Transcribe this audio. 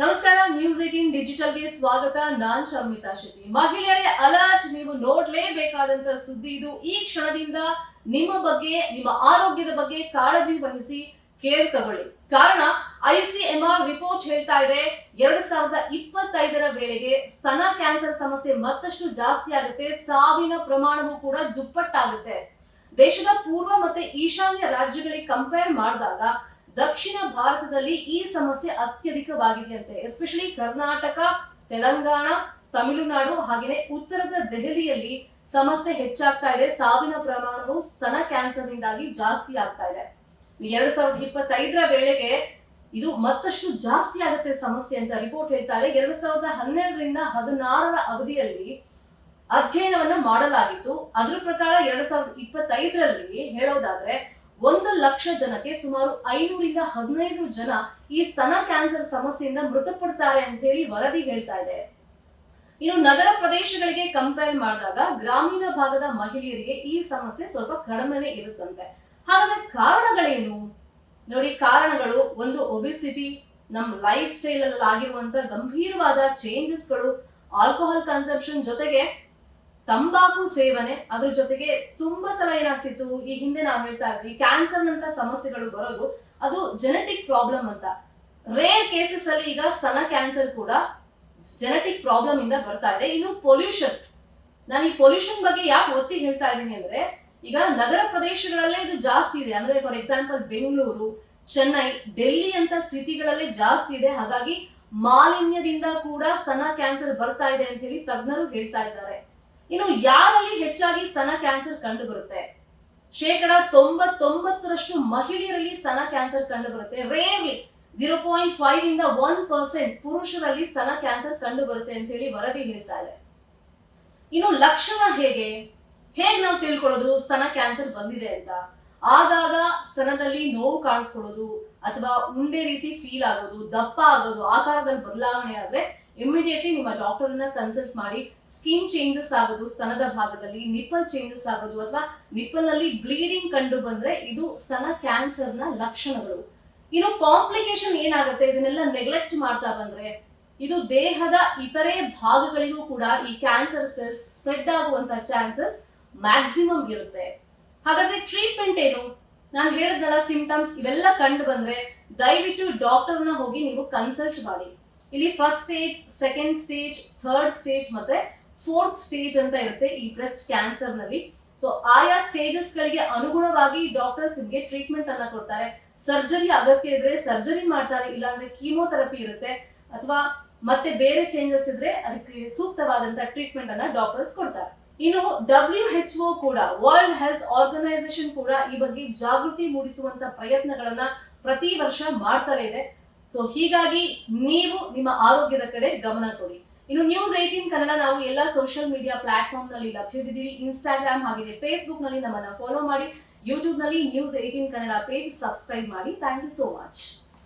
ನಮಸ್ಕಾರ news eighteen ಡಿಜಿಟಲ್ಗೆ ಸ್ವಾಗತ. ನಾನ್ ಶರ್ಮಿತಾ ಶೆಟ್ಟಿ. ಮಹಿಳೆಯರೇ ಅಲರ್ಟ್ ನೀವು ನೋಡ್ಲೇಬೇಕಾದಂತ ಸುದ್ದಿ ಇದು. ಈ ಕ್ಷಣದಿಂದ ನಿಮ್ಮ ಬಗ್ಗೆ, ನಿಮ್ಮ ಆರೋಗ್ಯದ ಬಗ್ಗೆ ಕಾಳಜಿ ವಹಿಸಿ ಕೇರ್ ತಗೊಳ್ಳಿ. ಕಾರಣ ಐಸಿಎಂಆರ್ ರಿಪೋರ್ಟ್ ಹೇಳ್ತಾ ಇದೆ. ಎರಡ್ ಸಾವಿರದ ಇಪ್ಪತ್ತೈದರ ವೇಳೆಗೆ ಸ್ತನ ಕ್ಯಾನ್ಸರ್ ಸಮಸ್ಯೆ ಮತ್ತಷ್ಟು ಜಾಸ್ತಿ ಆಗುತ್ತೆ. ಸಾವಿನ ಪ್ರಮಾಣವೂ ಕೂಡ ದುಪ್ಪಟ್ಟಾಗುತ್ತೆ. ದೇಶದ ಪೂರ್ವ ಮತ್ತೆ ಈಶಾನ್ಯ ರಾಜ್ಯಗಳಿಗೆ ಕಂಪೇರ್ ಮಾಡಿದಾಗ ದಕ್ಷಿಣ ಭಾರತದಲ್ಲಿ ಈ ಸಮಸ್ಯೆ ಅತ್ಯಧಿಕವಾಗಿದೆಯಂತೆ ಎಸ್ಪೆಷಲಿ ಕರ್ನಾಟಕ, ತೆಲಂಗಾಣ, ತಮಿಳುನಾಡು ಹಾಗೆಯೇ ಉತ್ತರದ ದೆಹಲಿಯಲ್ಲಿ ಸಮಸ್ಯೆ ಹೆಚ್ಚಾಗ್ತಾ ಇದೆ. ಸಾವಿನ ಪ್ರಮಾಣವು ಸ್ತನ ಕ್ಯಾನ್ಸರ್ನಿಂದಾಗಿ ಜಾಸ್ತಿ ಆಗ್ತಾ ಇದೆ. ಎರಡ್ ಸಾವಿರದ ಇಪ್ಪತ್ತೈದರ ವೇಳೆಗೆ ಇದು ಮತ್ತಷ್ಟು ಜಾಸ್ತಿ ಆಗುತ್ತೆ ಸಮಸ್ಯೆ ಅಂತ ರಿಪೋರ್ಟ್ ಹೇಳ್ತಾರೆ ಎರಡ್ ಸಾವಿರದ ಹನ್ನೆರಡರಿಂದ ಹದಿನಾರರ ಅವಧಿಯಲ್ಲಿ ಅಧ್ಯಯನವನ್ನ ಮಾಡಲಾಗಿತ್ತು. ಅದ್ರ ಪ್ರಕಾರ ಎರಡ್ ಸಾವಿರದ ಇಪ್ಪತ್ತೈದರಲ್ಲಿ ಹೇಳೋದಾದ್ರೆ ಒಂದು ಲಕ್ಷ ಜನಕ್ಕೆ ಸುಮಾರು ಐನೂರಿಂದ ಹದಿನೈದು ಜನ ಈ ಸ್ತನ ಕ್ಯಾನ್ಸರ್ ಸಮಸ್ಯೆಯಿಂದ ಮೃತಪಡ್ತಾರೆ ಅಂತ ಹೇಳಿ ವರದಿ ಹೇಳ್ತಾ ಇದೆ. ಇನ್ನು ನಗರ ಪ್ರದೇಶಗಳಿಗೆ ಕಂಪೇರ್ ಮಾಡಿದಾಗ ಗ್ರಾಮೀಣ ಭಾಗದ ಮಹಿಳೆಯರಿಗೆ ಈ ಸಮಸ್ಯೆ ಸ್ವಲ್ಪ ಕಡಿಮೆನೆ ಇರುತ್ತಂತೆ. ಹಾಗಾದ್ರೆ ಕಾರಣಗಳೇನು? ನೋಡಿ, ಕಾರಣಗಳು, ಒಂದು ಒಬಿಸಿಟಿ ನಮ್ಮ ಲೈಫ್ ಸ್ಟೈಲ್ ಅಲ್ಲಿ ಆಗಿರುವಂತ ಗಂಭೀರವಾದ ಚೇಂಜಸ್ಗಳು ಆಲ್ಕೋಹಾಲ್ ಕನ್ಸಂಪ್ಷನ್ ಜೊತೆಗೆ ತಂಬಾಕು ಸೇವನೆ ಅದ್ರ ಜೊತೆಗೆ ತುಂಬಾ ಸಲ ಏನಾಗ್ತಿತ್ತು? ಈ ಹಿಂದೆ ನಾವು ಹೇಳ್ತಾ ಇದ್ವಿ ಕ್ಯಾನ್ಸರ್ ನಂತ ಸಮಸ್ಯೆಗಳು ಬರೋದು ಅದು ಜೆನೆಟಿಕ್ ಪ್ರಾಬ್ಲಮ್ ಅಂತ. ರೇರ್ ಕೇಸಸ್ ಅಲ್ಲಿ ಈಗ ಸ್ತನ ಕ್ಯಾನ್ಸರ್ ಕೂಡ ಜೆನೆಟಿಕ್ ಪ್ರಾಬ್ಲಮ್ ಇಂದ ಬರ್ತಾ ಇದೆ. ಇನ್ನು ಪೊಲ್ಯೂಷನ್ ನಾನು ಈ ಪೊಲ್ಯೂಷನ್ ಬಗ್ಗೆ ಯಾಕೆ ಒತ್ತಿ ಹೇಳ್ತಾ ಇದ್ದೀನಿ ಅಂದ್ರೆ, ಈಗ ನಗರ ಪ್ರದೇಶಗಳಲ್ಲೇ ಇದು ಜಾಸ್ತಿ ಇದೆ. ಅಂದ್ರೆ ಫಾರ್ ಎಕ್ಸಾಂಪಲ್ ಬೆಂಗಳೂರು, ಚೆನ್ನೈ, ಡೆಲ್ಲಿ ಅಂತ ಸಿಟಿಗಳಲ್ಲೇ ಜಾಸ್ತಿ ಇದೆ. ಹಾಗಾಗಿ ಮಾಲಿನ್ಯದಿಂದ ಕೂಡ ಸ್ತನ ಕ್ಯಾನ್ಸರ್ ಬರ್ತಾ ಇದೆ ಅಂತ ಹೇಳಿ ತಜ್ಞರು ಹೇಳ್ತಾ ಇದ್ದಾರೆ. ಇನ್ನು ಯಾರಲ್ಲಿ ಹೆಚ್ಚಾಗಿ ಸ್ತನ ಕ್ಯಾನ್ಸರ್ ಕಂಡು ಬರುತ್ತೆ ಶೇಕಡ ತೊಂಬತ್ತೊಂಬತ್ತರಷ್ಟು ಮಹಿಳೆಯರಲ್ಲಿ ಸ್ತನ ಕ್ಯಾನ್ಸರ್ ಕಂಡು ಬರುತ್ತೆ ರೇರ್ಲಿ ಜೀರೋ ಪಾಯಿಂಟ್ ಫೈವ್ ಇಂದ ಒನ್ ಪರ್ಸೆಂಟ್ ಪುರುಷರಲ್ಲಿ ಸ್ತನ ಕ್ಯಾನ್ಸರ್ ಕಂಡು ಬರುತ್ತೆ ಅಂತ ಹೇಳಿ ವರದಿ ಹೇಳ್ತಾ ಇದೆ. ಇನ್ನು ಲಕ್ಷಣ ಹೇಗೆ? ಹೇಗೆ ನಾವು ತಿಳ್ಕೊಳ್ಳೋದು ಸ್ತನ ಕ್ಯಾನ್ಸರ್ ಬಂದಿದೆ ಅಂತ? ಆಗಾಗ ಸ್ತನದಲ್ಲಿ ನೋವು ಕಾಣಿಸ್ಕೊಳ್ಳೋದು, ಅಥವಾ ಉಂಡೆ ರೀತಿ ಫೀಲ್ ಆಗೋದು, ದಪ್ಪ ಆಗೋದು, ಆಕಾರದಲ್ಲಿ ಬದಲಾವಣೆ ಆದ್ರೆ ಇಮಿಡಿಯೇಟ್ಲಿ ನಿಮ್ಮ ಡಾಕ್ಟರ್ ಅನ್ನ ಕನ್ಸಲ್ಟ್ ಮಾಡಿ ಸ್ಕಿನ್ ಚೇಂಜಸ್ ಆಗೋದು, ಸ್ತನದ ಭಾಗದಲ್ಲಿ ನಿಪ್ಪಲ್ ಚೇಂಜಸ್ ಆಗೋದು ಅಥವಾ ನಿಪ್ಪಲ್ನಲ್ಲಿ ಬ್ಲೀಡಿಂಗ್ ಕಂಡು ಬಂದ್ರೆ ಇದು ಸ್ತನ ಕ್ಯಾನ್ಸರ್ನ ಲಕ್ಷಣಗಳು. ಇನ್ನು ಕಾಂಪ್ಲಿಕೇಶನ್ ಏನಾಗುತ್ತೆ? ಇದನ್ನೆಲ್ಲ ನೆಗ್ಲೆಕ್ಟ್ ಮಾಡ್ತಾ ಬಂದ್ರೆ ಇದು ದೇಹದ ಇತರೆ ಭಾಗಗಳಿಗೂ ಕೂಡ ಈ ಕ್ಯಾನ್ಸರ್ ಸೆಲ್ಸ್ ಸ್ಪ್ರೆಡ್ ಆಗುವಂತ ಚಾನ್ಸಸ್ ಮ್ಯಾಕ್ಸಿಮಮ್ ಇರುತ್ತೆ. ಹಾಗಾದ್ರೆ ಟ್ರೀಟ್ಮೆಂಟ್ ಏನು? ನಾನು ಹೇಳಿದ್ನಲ್ಲ ಸಿಂಟಮ್ಸ್ ಇವೆಲ್ಲ ಕಂಡು ಬಂದ್ರೆ ದಯವಿಟ್ಟು ಡಾಕ್ಟರ್ನ ಹೋಗಿ ನೀವು ಕನ್ಸಲ್ಟ್ ಮಾಡಿ. ಇಲ್ಲಿ first stage second stage third stage ಮತ್ತೆ ಫೋರ್ತ್ ಸ್ಟೇಜ್ ಅಂತ ಇರುತ್ತೆ ಈ ಬ್ರೆಸ್ಟ್ ಕ್ಯಾನ್ಸರ್ನಲ್ಲಿ. ಸೊ ಆಯಾ ಸ್ಟೇಜಸ್ ಗಳಿಗೆ ಅನುಗುಣವಾಗಿ ಡಾಕ್ಟರ್ಸ್ ನಿಮಗೆ ಟ್ರೀಟ್ಮೆಂಟ್ ಅನ್ನ ಕೊಡ್ತಾರೆ. ಸರ್ಜರಿ ಅಗತ್ಯ ಇದ್ರೆ ಸರ್ಜರಿ ಮಾಡ್ತಾರೆ, ಇಲ್ಲಾಂದ್ರೆ ಕೀಮೋಥೆರಪಿ ಇರುತ್ತೆ. ಅಥವಾ ಮತ್ತೆ ಬೇರೆ ಚೇಂಜಸ್ ಇದ್ರೆ ಅದಕ್ಕೆ ಸೂಕ್ತವಾದಂತ ಟ್ರೀಟ್ಮೆಂಟ್ ಅನ್ನ ಡಾಕ್ಟರ್ಸ್ ಕೊಡ್ತಾರೆ. ಇನ್ನು ಡಬ್ಲ್ಯೂ ಎಚ್ ಒ ಕೂಡ ವರ್ಲ್ಡ್ ಹೆಲ್ತ್ ಆರ್ಗನೈಸೇಷನ್ ಕೂಡ ಈ ಬಗ್ಗೆ ಜಾಗೃತಿ ಮೂಡಿಸುವಂತ ಪ್ರಯತ್ನಗಳನ್ನ ಪ್ರತಿ ವರ್ಷ ಮಾಡ್ತಾರೆ ಇದೆ. ಸೊ ಹೀಗಾಗಿ ನೀವು ನಿಮ್ಮ ಆರೋಗ್ಯದ ಕಡೆ ಗಮನ ಕೊಡಿ. ಇನ್ನು ನ್ಯೂಸ್ ಏಟೀನ್ ಕನ್ನಡ ನಾವು ಎಲ್ಲ ಸೋಷಿಯಲ್ ಮೀಡಿಯಾ ಪ್ಲಾಟ್ಫಾರ್ಮ್ನಲ್ಲಿ ಲಭ್ಯವಿದ್ದೀವಿ. ಇನ್ಸ್ಟಾಗ್ರಾಮ್ ಆಗಿದೆ ಫೇಸ್ಬುಕ್ನಲ್ಲಿ ನಮ್ಮನ್ನ ಫಾಲೋ ಮಾಡಿ. ಯೂಟ್ಯೂಬ್ನಲ್ಲಿ news eighteen Kannada page subscribe ಮಾಡಿ. Thank you so much